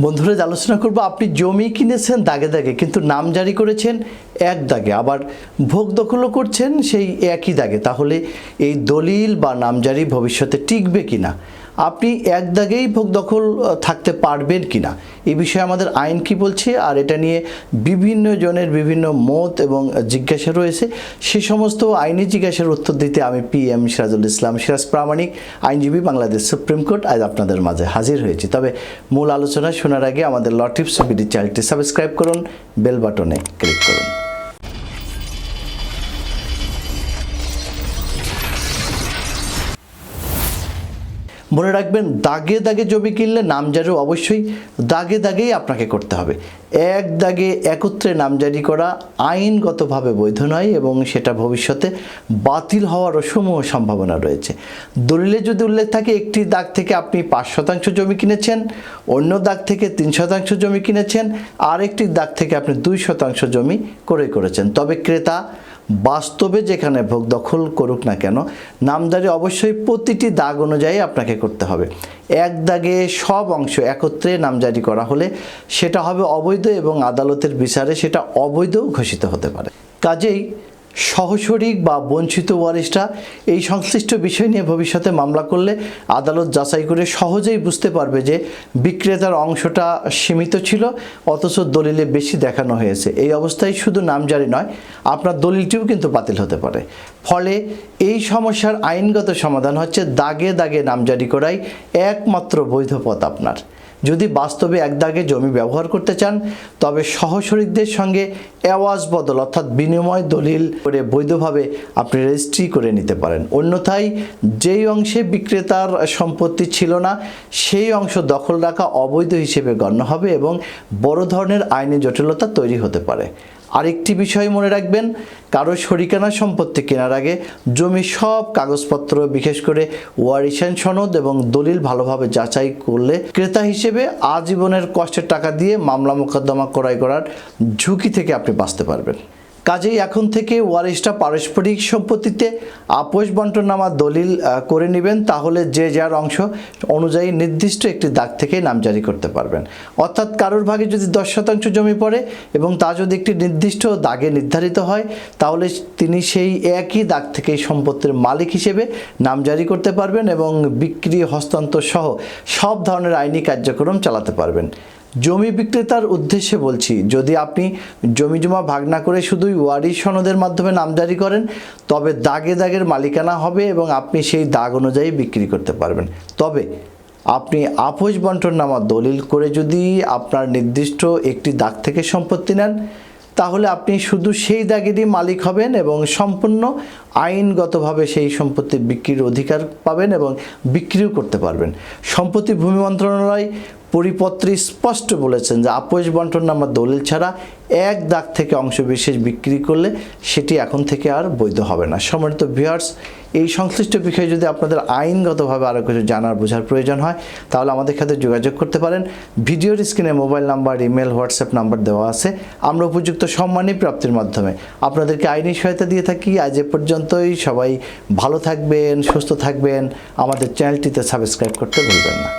বন্ধুরা আলোচনা করব, আপনি জমি কিনেছেন দাগে দাগে, কিন্তু নাম জারি করেছেন এক দাগে। আবার ভোগ দখলও করছেন সেই একই দাগে। তাহলে এই দলিল বা নামজারি ভবিষ্যতে টিকবে কিনা? আপনি এক দাগেই ভোগ দখল থাকতে পারবেন কিনা? এ বিষয়ে আমাদের আইন কি বলছে? আর এটা নিয়ে বিভিন্ন জনের বিভিন্ন মত এবং জিজ্ঞাসা রয়েছে। সে সমস্ত আইনি জিজ্ঞাসার উত্তর দিতে আমি পি এম সিরাজুল ইসলাম সিরাজ প্রামাণিক, আইনজীবী, বাংলাদেশ সুপ্রিম কোর্ট আজ আপনাদের মাঝে হাজির হয়েছি। তবে মূল আলোচনা শোনার আগে আমাদের লটিপস বিডি চ্যানেলটি সাবস্ক্রাইব করুন, বেল বাটনে ক্লিক করুন। মনে রাখবেন, দাগে দাগে জমি কিনলে নামজারি অবশ্যই দাগে দাগেই আপনাকে করতে হবে। এক দাগে একত্রে নামজারি করা আইনগতভাবে বৈধ নয় এবং সেটা ভবিষ্যতে বাতিল হওয়ার সমূহ সম্ভাবনা রয়েছে। দলিলে যদি উল্লেখ থাকে, একটি দাগ থেকে আপনি পাঁচ শতাংশ জমি কিনেছেন, অন্য দাগ থেকে তিন শতাংশ জমি কিনেছেন আর একটি দাগ থেকে আপনি দুই শতাংশ জমি ক্রয় করেছেন। তবে ক্রেতা বাস্তবে যেখানে ভোগ দখল করুক না কেন, নামদারি অবশ্যই প্রতিটি দাগ অনুযায়ী আপনাকে করতে হবে। এক দাগে সব অংশ একত্রে নামজারি করা হলে সেটা হবে অবৈধ এবং আদালতের বিচারে সেটা অবৈধ ঘোষিত হতে পারে। কাজেই সহশরিক বা বঞ্চিত ওয়ারিশরা এই সংশ্লিষ্ট বিষয় নিয়ে ভবিষ্যতে মামলা করলে আদালত যাচাই করে সহজেই বুঝতে পারবে যে বিক্রেতার অংশটা সীমিত ছিল, অথচ দলিলে বেশি দেখানো হয়েছে। এই অবস্থায় শুধু নামজারি নয়, আপনার দলিলটিও কিন্তু বাতিল হতে পারে। ফলে এই সমস্যার আইনগত সমাধান হচ্ছে দাগে দাগে নামজারি করাই একমাত্র বৈধ পথ আপনার। যদি বাস্তবে এক দাগে জমি ব্যবহার করতে চান, তবে সহশরিকদের সঙ্গে অ্যাওয়াজ বদল অর্থাৎ বিনিময় দলিল করে বৈধভাবে আপনি রেজিস্ট্রি করে নিতে পারেন। অন্যথায় যেই অংশে বিক্রেতার সম্পত্তি ছিল না, সেই অংশ দখল রাখা অবৈধ হিসেবে গণ্য হবে এবং বড় ধরনের আইনি জটিলতা তৈরি হতে পারে। আরেকটি বিষয় মনে রাখবেন, কারও শরিকানা সম্পত্তি কেনার আগে জমি সব কাগজপত্র, বিশেষ করে ওয়ারিশান সনদ এবং দলিল ভালোভাবে যাচাই করলে ক্রেতা হিসেবে আজীবনের কষ্টের টাকা দিয়ে মামলা মোকদ্দমা ক্রয় করার ঝুঁকি থেকে আপনি বাঁচতে পারবেন। কাজেই এখন থেকে ওয়ারিশটা পারস্পরিক সম্পত্তিতে আপোষ বন্টন বন্টনামা দলিল করে নেবেন, তাহলে যে যার অংশ অনুযায়ী নির্দিষ্ট একটি দাগ থেকে নাম জারি করতে পারবেন। অর্থাৎ কারোর ভাগে যদি দশ শতাংশ জমি পড়ে এবং তা যদি একটি নির্দিষ্ট দাগে নির্ধারিত হয়, তাহলে তিনি সেই একই দাগ থেকে সম্পত্তির মালিক হিসেবে নাম জারি করতে পারবেন এবং বিক্রি, হস্তান্তর সহ সব ধরনের আইনি কার্যক্রম চালাতে পারবেন। জমি বিক্রেতার উদ্দেশ্যে বলছি, যদি আপনি জমি জমা ভাগ না করে শুধুই ওয়ারিশ সনদের মাধ্যমে নামজারি করেন, তবে দাগে দাগের মালিকানা হবে এবং আপনি সেই দাগ অনুযায়ী বিক্রি করতে পারবেন। তবে আপনি আপোষ বন্টন নামা দলিল করে যদি আপনার নির্দিষ্ট একটি দাগ থেকে সম্পত্তি নেন, তাহলে আপনি শুধু সেই দাগেরই মালিক হবেন এবং সম্পূর্ণ আইনগতভাবে সেই সম্পত্তি বিক্রির অধিকার পাবেন এবং বিক্রিও করতে পারবেন। সম্পত্তি ভূমি মন্ত্রণালয় পরিপত্রে স্পষ্ট বলেছেন যে আপোষ বন্টন নামা দলিল ছাড়া এক দাগ থেকে অংশ বিশেষ বিক্রি করলে সেটি এখন থেকে আর বৈধ হবে না। সম্মানিত ভিউয়ার্স, এই সংশ্লিষ্ট বিষয়ে যদি আপনাদের আইনগতভাবে আরও কিছু জানার বোঝার প্রয়োজন হয়, তাহলে আমাদের সাথে যোগাযোগ করতে পারেন। ভিডিওর স্ক্রিনে mobile number, email, WhatsApp number দেওয়া আছে। আমরা উপযুক্ত সম্মানী প্রাপ্তির মাধ্যমে আপনাদেরকে আইনি সহায়তা দিয়ে থাকি। আজ এ পর্যন্তই। সবাই ভালো থাকবেন, সুস্থ থাকবেন। আমাদের চ্যানেলটিতে সাবস্ক্রাইব করতে ভুলবেন না।